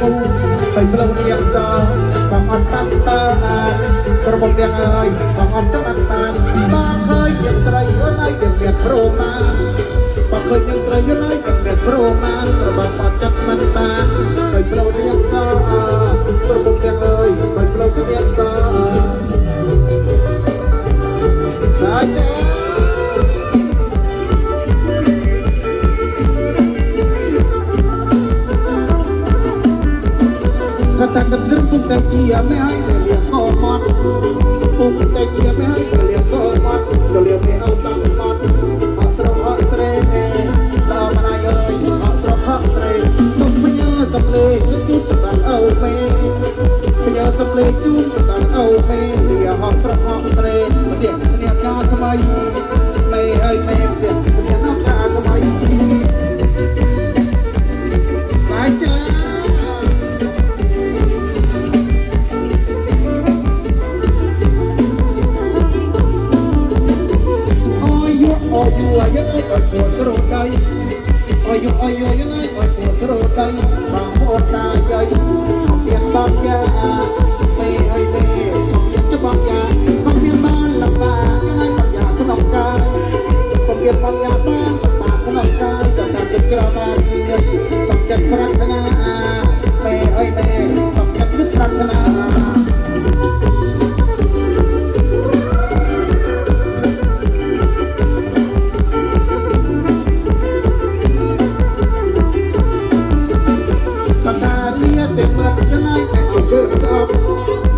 គូទៅផ្លូវនាងសបងអត់តាំងតាណាក្រុមនាងអើយបងអត់តាំងតាស៊ីបានហើ កតាកត្រឹមពុំតែជាមិនឲ្យតែលៀកក៏មកពុំតែជាមិនឲ្យតែលៀកក៏មកទៅលៀកមិនឲ្យតាំងមកអត់ស្រោះអត់ស្រេដល់មិនអាយអើយអត់ស្រោះអត់ស្រេសុំញើសំលេងជូនចំបានអើមេញើសំលេងជូនចំបានអើមេលៀកហត់ស្រោះហត់ស្រេមកទៀតគ្នាការថ្មីមេឲ្យ ಅಯ್ಯೋ ಅಯ್ಯೋ ಅಯ್ಯೋ ಅಯ್ಯೋ ಸರೋತಾಯಿ ಬಾಂಬೋತಾಯಿ ಅಯ್ಯೋ ಬಾಂಗ್ಯಾ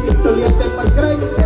Esto es el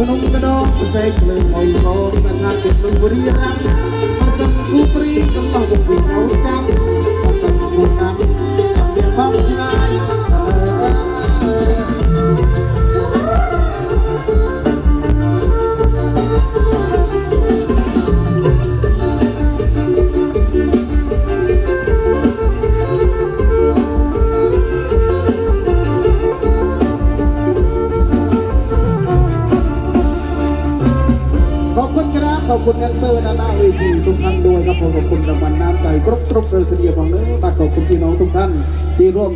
พนมกระดองใส่เครื่องหอยทองมาทานเป็นลมบุรีรัมย์ ขอบคุณครับขอบคุณแดนเซอร์นาหน้าเวทีทุกท่านด้วยครับผมขอบคุณรางวัลน้ำใจครบครบเลยทีเดียวของเนื้อบัตขอบคุณพี่น้องทุกท่านที่ร่วม